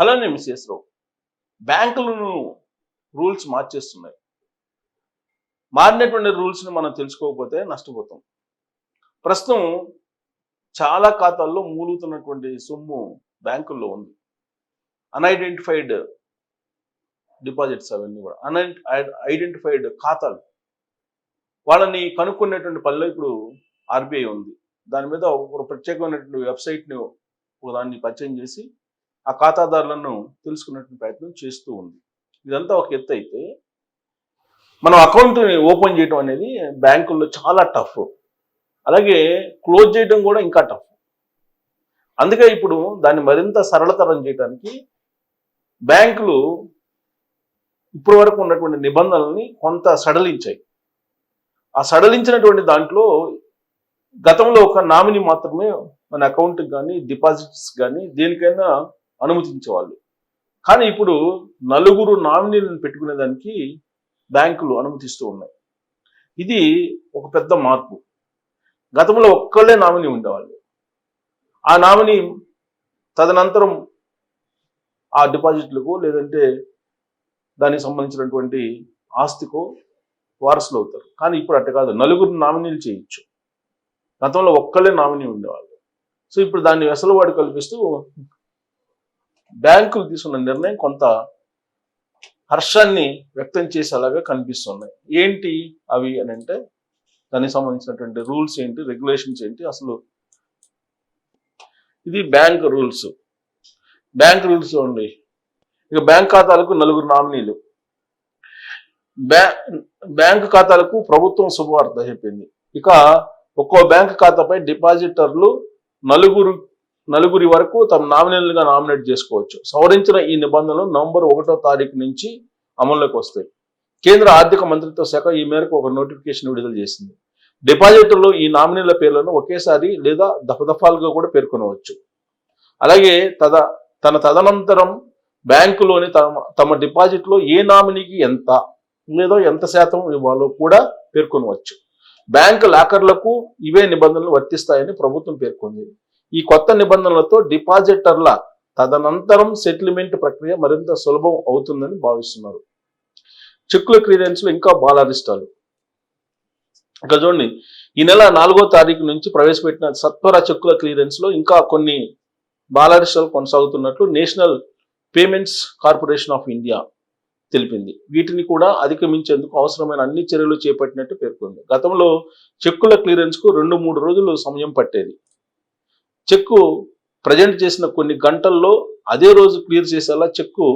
Hello నేను మిస్ఎస్ రావు బ్యాంకులను rules మార్చేస్తున్నాయి. మారినటువంటి రూల్స్ని మనం తెలుసుకోకపోతే నష్టపోతాం. ప్రస్తుతం చాలా ఖాతాల్లో మూలుగుతున్నటువంటి సొమ్ము బ్యాంకుల్లో ఉంది. అన్ఐడెంటిఫైడ్ డిపాజిట్స్ అవన్నీ కూడా. అన్ ఐడెంటిఫైడ్ ఖాతాలు. వాళ్ళని కనుక్కునేటువంటి పనిలో ఇప్పుడు ఆర్బీఐ ఉంది. దాని మీద ఒక ప్రత్యేకమైనటువంటి వెబ్సైట్ని ఒక దాన్ని పరిచయం చేసి ఆ ఖాతాదారులను తెలుసుకున్నటువంటి ప్రయత్నం చేస్తూ ఉంది. ఇదంతా ఒక ఎత్తు అయితే మనం అకౌంట్ని ఓపెన్ చేయడం అనేది బ్యాంకుల్లో చాలా టఫ్. అలాగే క్లోజ్ చేయడం కూడా ఇంకా టఫ్. అందుకే ఇప్పుడు దాన్ని మరింత సరళతరం చేయడానికి బ్యాంకులు ఇప్పటి వరకు ఉన్నటువంటి నిబంధనల్ని కొంత సడలించాయి. ఆ సడలించినటువంటి దాంట్లో గతంలో ఒక నామినీ మాత్రమే మన అకౌంట్కి కానీ డిపాజిట్స్ కానీ దేనికైనా అనుమతించేవాళ్ళు. కానీ ఇప్పుడు నలుగురు నామినీలను పెట్టుకునేదానికి బ్యాంకులు అనుమతిస్తూ ఉన్నాయి. ఇది ఒక పెద్ద మార్పు. గతంలో ఒక్కళ్ళే నామినీ ఉండేవాళ్ళు. ఆ నామినీ తదనంతరం ఆ డిపాజిట్లకు లేదంటే దానికి సంబంధించినటువంటి ఆస్తికో వారసులు అవుతారు. కానీ ఇప్పుడు అట్ట కాదు. నలుగురు నామినీలు చేయొచ్చు. గతంలో ఒక్కళ్ళే నామినీ ఉండేవాళ్ళు. సో ఇప్పుడు దాన్ని వెసలుబాటు కల్పిస్తూ బ్యాంకులు తీసుకున్న నిర్ణయం కొంత హర్షాన్ని వ్యక్తం చేసేలాగా కనిపిస్తున్నాయి. ఏంటి అవి అని అంటే దానికి సంబంధించినటువంటి రూల్స్ ఏంటి రెగ్యులేషన్స్ ఏంటి అసలు ఇది బ్యాంక్ రూల్స్. బ్యాంక్ రూల్స్ ఉండి ఇక బ్యాంక్ ఖాతాలకు నలుగురు నామినీలు. బ్యా బ్యాంక్ ఖాతాలకు ప్రభుత్వం శుభవార్త చెప్పింది. ఇక ఒక్కో బ్యాంక్ ఖాతాపై డిపాజిటర్లు నలుగురు నలుగురి వరకు తమ నామినల్గా నామినేట్ చేసుకోవచ్చు. సవరించిన ఈ నిబంధనలు నవంబర్ ఒకటో తారీఖు నుంచి అమల్లోకి వస్తాయి. కేంద్ర ఆర్థిక మంత్రిత్వ శాఖ ఈ మేరకు ఒక నోటిఫికేషన్ విడుదల చేసింది. డిపాజిటర్లు ఈ నామినీల పేర్లను ఒకేసారి లేదా దఫదఫాలుగా కూడా పేర్కొనవచ్చు. అలాగే తద తన తదనంతరం బ్యాంకులోని తమ తమ డిపాజిట్లో ఏ నామినీకి ఎంత లేదా ఎంత శాతం ఇవ్వాలో కూడా పేర్కొనవచ్చు. బ్యాంకు లాకర్లకు ఇవే నిబంధనలు వర్తిస్తాయని ప్రభుత్వం పేర్కొంది. ఈ కొత్త నిబంధనలతో డిపాజిటర్ల తదనంతరం సెటిల్మెంట్ ప్రక్రియ మరింత సులభం అవుతుందని భావిస్తున్నారు. చెక్కుల క్లియరెన్స్లో ఇంకా బాలారిష్టాలు ఇక చూడండి ఈ నెల నాలుగో తారీఖు నుంచి ప్రవేశపెట్టిన సత్వర చెక్కుల క్లియరెన్స్లో ఇంకా కొన్ని బాలారిష్టాలు కొనసాగుతున్నట్లు National Payments Corporation of India తెలిపింది. వీటిని కూడా అధిగమించేందుకు అవసరమైన అన్ని చర్యలు చేపట్టినట్టు పేర్కొంది. గతంలో చెక్కుల క్లియరెన్స్కు రెండు మూడు రోజులు సమయం పట్టేది. చెక్కు ప్రజెంట్ చేసిన కొన్ని గంటల్లో అదే రోజు క్లియర్ చేసేలా చెక్కు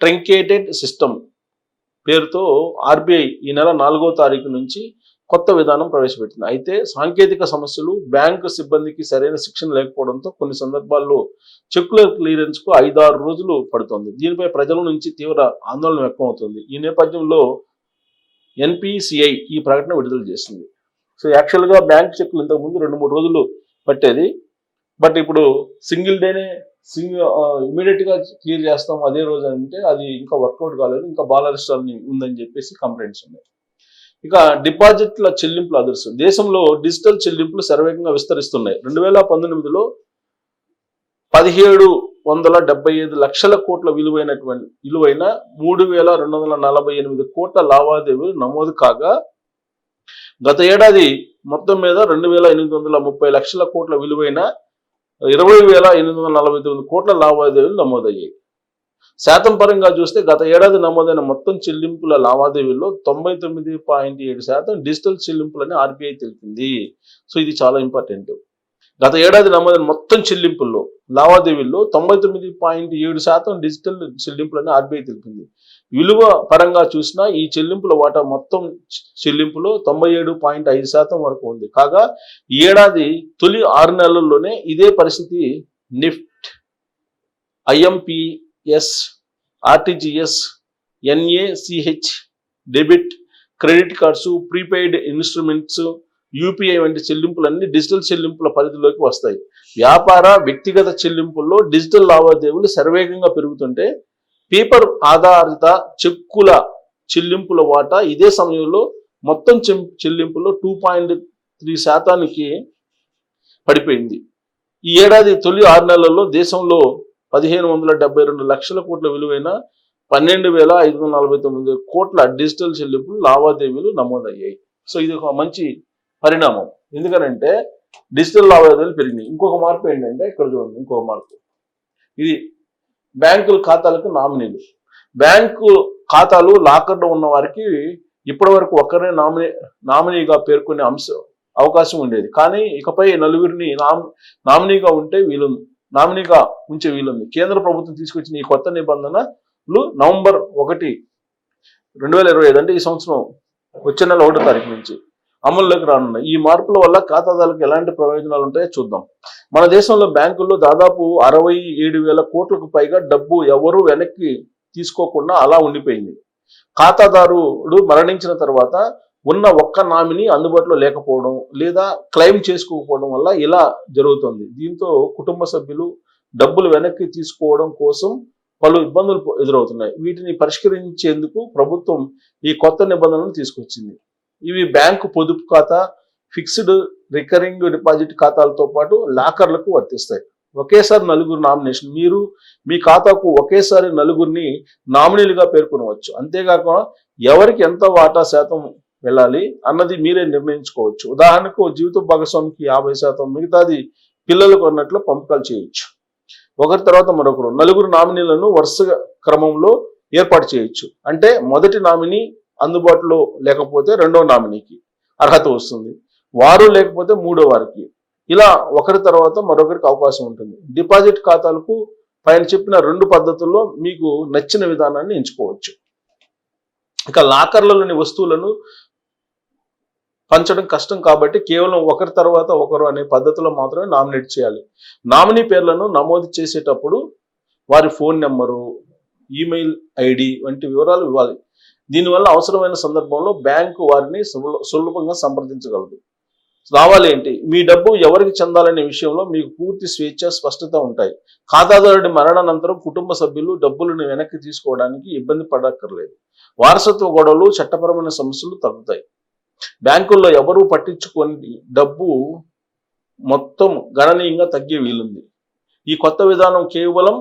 ట్రంకేటెడ్ సిస్టమ్ పేరుతో ఆర్బీఐ ఈ నెల నాలుగో తారీఖు నుంచి కొత్త విధానం ప్రవేశపెట్టింది. అయితే సాంకేతిక సమస్యలు బ్యాంకు సిబ్బందికి సరైన శిక్షణ లేకపోవడంతో కొన్ని సందర్భాల్లో చెక్కుల క్లియరెన్స్కు ఐదారు రోజులు పడుతుంది. దీనిపై ప్రజల నుంచి తీవ్ర ఆందోళన వ్యక్తమవుతుంది. ఈ నేపథ్యంలో ఎన్పిసిఐ ఈ ప్రకటన విడుదల చేసింది. సో యాక్చువల్గా బ్యాంక్ చెక్కులు ఇంతకుముందు రెండు మూడు రోజులు పట్టేది. బట్ ఇప్పుడు సింగిల్ డేనే సింగిల్ ఇమీడియట్గా క్లియర్ చేస్తాం అదే రోజు అంటే అది ఇంకా వర్కౌట్ కాలేదు. ఇంకా బాలరిస్టాల్ని ఉందని చెప్పేసి కంప్లైంట్స్ ఉన్నాయి. ఇక డిపాజిట్ల చెల్లింపుల అదృశ్యం దేశంలో డిజిటల్ చెల్లింపులు శరవేగంగా విస్తరిస్తున్నాయి. రెండు వేల పంతొమ్మిదిలో పదిహేడు వందల డెబ్బై ఐదు లక్షల కోట్ల విలువైనటువంటి విలువైన మూడు వేల రెండు వందల నలభై ఎనిమిది కోట్ల లావాదేవీలు నమోదు కాగా గత ఏడాది మొత్తం మీద రెండు వేల ఎనిమిది వందల ముప్పై లక్షల కోట్ల విలువైన ఇరవై వేల ఎనిమిది వందల నలభై తొమ్మిది కోట్ల లావాదేవీలు నమోదయ్యాయి. శాతం పరంగా చూస్తే గత ఏడాది నమోదైన మొత్తం చెల్లింపుల లావాదేవీల్లో తొంభై తొమ్మిది పాయింట్ ఏడు శాతం డిజిటల్ చెల్లింపులని ఆర్బీఐ తెలిపింది. సో ఇది చాలా ఇంపార్టెంట్. గత ఏడాది నమోదైన మొత్తం చెల్లింపుల్లో లావాదేవీల్లో తొంభై తొమ్మిది పాయింట్ ఏడు శాతం డిజిటల్ చెల్లింపులని ఆర్బీఐ తెలిపింది. విలువ పరంగా చూసినా ఈ చెల్లింపుల వాటా మొత్తం చెల్లింపులో తొంభై ఏడు పాయింట్ ఐదు శాతం వరకు ఉంది. కాగా ఈ ఏడాది తొలి ఆరు నెలల్లోనే ఇదే పరిస్థితి NEFT IMPS RTGS NACH debit credit cards prepaid instruments UPI వంటి చెల్లింపులన్నీ డిజిటల్ చెల్లింపుల పరిధిలోకి వస్తాయి. వ్యాపార వ్యక్తిగత చెల్లింపుల్లో డిజిటల్ లావాదేవీలు శరవేగంగా పెరుగుతుంటే పేపర్ ఆధారిత చెక్కుల చెల్లింపుల వాటా ఇదే సమయంలో మొత్తం చెల్లింపుల్లో చెల్లింపులో టూ పాయింట్ త్రీ శాతానికి పడిపోయింది. ఈ ఏడాది తొలి ఆరు నెలల్లో దేశంలో పదిహేను వందల డెబ్బై రెండు లక్షల కోట్ల విలువైన పన్నెండు వేల ఐదు వందల నలభై తొమ్మిది కోట్ల డిజిటల్ చెల్లింపులు లావాదేవీలు నమోదయ్యాయి. సో ఇది ఒక మంచి పరిణామం. ఎందుకనంటే డిజిటల్ లావాదేవీలు పెరిగినాయి. ఇంకొక మార్పు ఏంటంటే ఇక్కడ చూడండి ఇంకొక మార్పు. ఇది బ్యాంకుల ఖాతాలకు నామినీలు. బ్యాంకు ఖాతాలు లాకర్లో ఉన్న వారికి ఇప్పటి వరకు ఒక్కరినే నామినీ నామినీగా పేర్కొనే అంశం అవకాశం ఉండేది. కానీ ఇకపై నలుగురిని నామ్ నామినీగా ఉంటే వీలుంది. నామినీగా ఉంచే వీలుంది. కేంద్ర ప్రభుత్వం తీసుకొచ్చిన ఈ కొత్త నిబంధనలు నవంబర్ ఒకటి రెండు వేల ఇరవై ఐదు అంటే ఈ సంవత్సరం వచ్చే నెల ఒకటో తారీఖు నుంచి. అమల్లోకి రానున్నాయి. ఈ మార్పుల వల్ల ఖాతాదారులకు ఎలాంటి ప్రయోజనాలు ఉంటాయో చూద్దాం. మన దేశంలో బ్యాంకుల్లో దాదాపు అరవై ఏడు వేల కోట్లకు పైగా డబ్బు ఎవరు వెనక్కి తీసుకోకుండా అలా ఉండిపోయింది. ఖాతాదారుడు మరణించిన తర్వాత ఉన్న ఒక్క నామిని అందుబాటులో లేకపోవడం లేదా క్లెయిమ్ చేసుకోకపోవడం వల్ల ఇలా జరుగుతుంది. దీంతో కుటుంబ సభ్యులు డబ్బులు వెనక్కి తీసుకోవడం కోసం పలు ఇబ్బందులు ఎదురవుతున్నాయి. వీటిని పరిష్కరించేందుకు ప్రభుత్వం ఈ కొత్త నిబంధనలను తీసుకొచ్చింది. ఇవి బ్యాంకు పొదుపు ఖాతా ఫిక్స్డ్ రికరింగ్ డిపాజిట్ ఖాతాలతో పాటు లాకర్లకు వర్తిస్తాయి. ఒకేసారి నలుగురు నామినేషన్ మీరు మీ ఖాతాకు ఒకేసారి నలుగురిని నామినీలుగా పేర్కొనవచ్చు. అంతేకాక ఎవరికి ఎంత వాటా శాతం వెళ్ళాలి అన్నది మీరే నిర్ణయించుకోవచ్చు. ఉదాహరణకు జీవిత భాగస్వామికి యాభై శాతం మిగతాది పిల్లలకు అన్నట్లు పంపకాలు చేయొచ్చు. ఒకరి తర్వాత మరొకరు. నలుగురు నామినీలను వరుస క్రమంలో ఏర్పాటు చేయొచ్చు. అంటే మొదటి నామినీ అందుబాటులో లేకపోతే రెండో నామినీకి అర్హత వస్తుంది. వారు లేకపోతే మూడో వారికి. ఇలా ఒకరి తర్వాత మరొకరికి అవకాశం ఉంటుంది. డిపాజిట్ ఖాతాలకు పైన చెప్పిన రెండు పద్ధతుల్లో మీకు నచ్చిన విధానాన్ని ఎంచుకోవచ్చు. ఇక లాకర్లలోని వస్తువులను పంచడం కష్టం కాబట్టి కేవలం ఒకరి తర్వాత ఒకరు అనే పద్ధతిలో మాత్రమే నామినేట్ చేయాలి. నామినీ పేర్లను నమోదు చేసేటప్పుడు వారి ఫోన్ నెంబరు ఈమెయిల్ ఐడి వంటి వివరాలు ఇవ్వాలి. దీనివల్ల అవసరమైన సందర్భంలో బ్యాంకు వారిని సులభంగా సంప్రదించగలదు. రావాలి ఏంటి? మీ డబ్బు ఎవరికి చెందాలనే విషయంలో మీకు పూర్తి స్వేచ్ఛ స్పష్టత ఉంటాయి. ఖాతాదారుడి మరణానంతరం కుటుంబ సభ్యులు డబ్బులను వెనక్కి తీసుకోవడానికి ఇబ్బంది పడక్కర్లేదు. వారసత్వ గొడవలు చట్టపరమైన సమస్యలు తగ్గుతాయి. బ్యాంకుల్లో ఎవరూ పట్టించుకొని డబ్బు మొత్తం గణనీయంగా తగ్గే వీలుంది. ఈ కొత్త విధానం కేవలం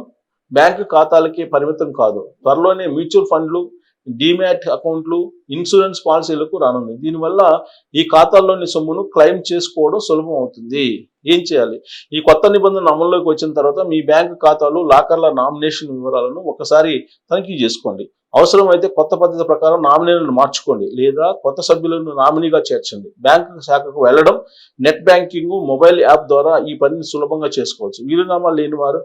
బ్యాంకు ఖాతాలకే పరిమితం కాదు. త్వరలోనే మ్యూచువల్ ఫండ్లు డిమ్యాట్ అకౌంట్లు ఇన్సూరెన్స్ పాలసీలకు రానుంది దీనివల్ల ఈ ఖాతాల్లోని సొమ్మును క్లెయిమ్ చేసుకోవడం సులభం అవుతుంది. ఏం చేయాలి? ఈ కొత్త నిబంధన అమల్లోకి వచ్చిన తర్వాత మీ బ్యాంకు ఖాతాలు లాకర్ల నామినేషన్ వివరాలను ఒకసారి తనిఖీ చేసుకోండి. అవసరమైతే కొత్త పద్ధతి ప్రకారం నామినీలను మార్చుకోండి లేదా కొత్త సభ్యులను నామినీగా చేర్చండి. బ్యాంకు శాఖకు వెళ్ళడం నెట్ బ్యాంకింగ్ మొబైల్ యాప్ ద్వారా ఈ పనిని సులభంగా చేసుకోవచ్చు. వీలునామా లేని వారు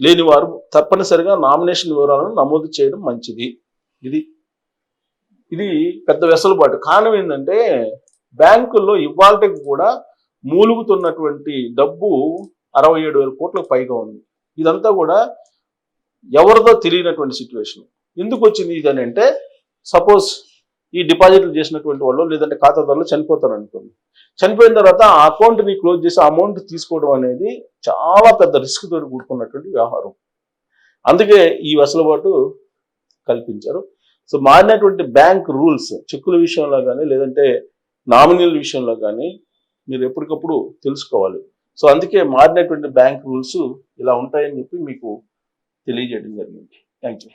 లేని వారు తప్పనిసరిగా నామినేషన్ వివరాలను నమోదు చేయడం మంచిది. ఇది. ఇది పెద్ద వెసలుబాటు. కారణం ఏంటంటే బ్యాంకుల్లో ఇవాళకి కూడా మూలుగుతున్నటువంటి డబ్బు అరవై ఏడు వేల కోట్లకు పైగా ఉంది. ఇదంతా కూడా ఎవరిదో తెలియనటువంటి సిచ్యువేషన్ ఎందుకు వచ్చింది ఇది అని అంటే సపోజ్ ఈ డిపాజిట్లు చేసినటువంటి వాళ్ళు లేదంటే ఖాతాదారులు చనిపోతారు అనుకోండి. చనిపోయిన తర్వాత ఆ అకౌంట్ని క్లోజ్ చేసి అమౌంట్ తీసుకోవడం అనేది చాలా పెద్ద రిస్క్ తోటి కూడుకున్నటువంటి వ్యవహారం. అందుకే ఈ వెసులుబాటు కల్పించారు. సో మారినటువంటి బ్యాంక్ రూల్స్ చెక్కుల విషయంలో కానీ లేదంటే నామినీల విషయంలో కానీ మీరు ఎప్పటికప్పుడు తెలుసుకోవాలి. సో అందుకే మారినటువంటి బ్యాంక్ రూల్స్ ఇలా ఉంటాయని చెప్పి మీకు తెలియజేయడం జరిగింది. Thank you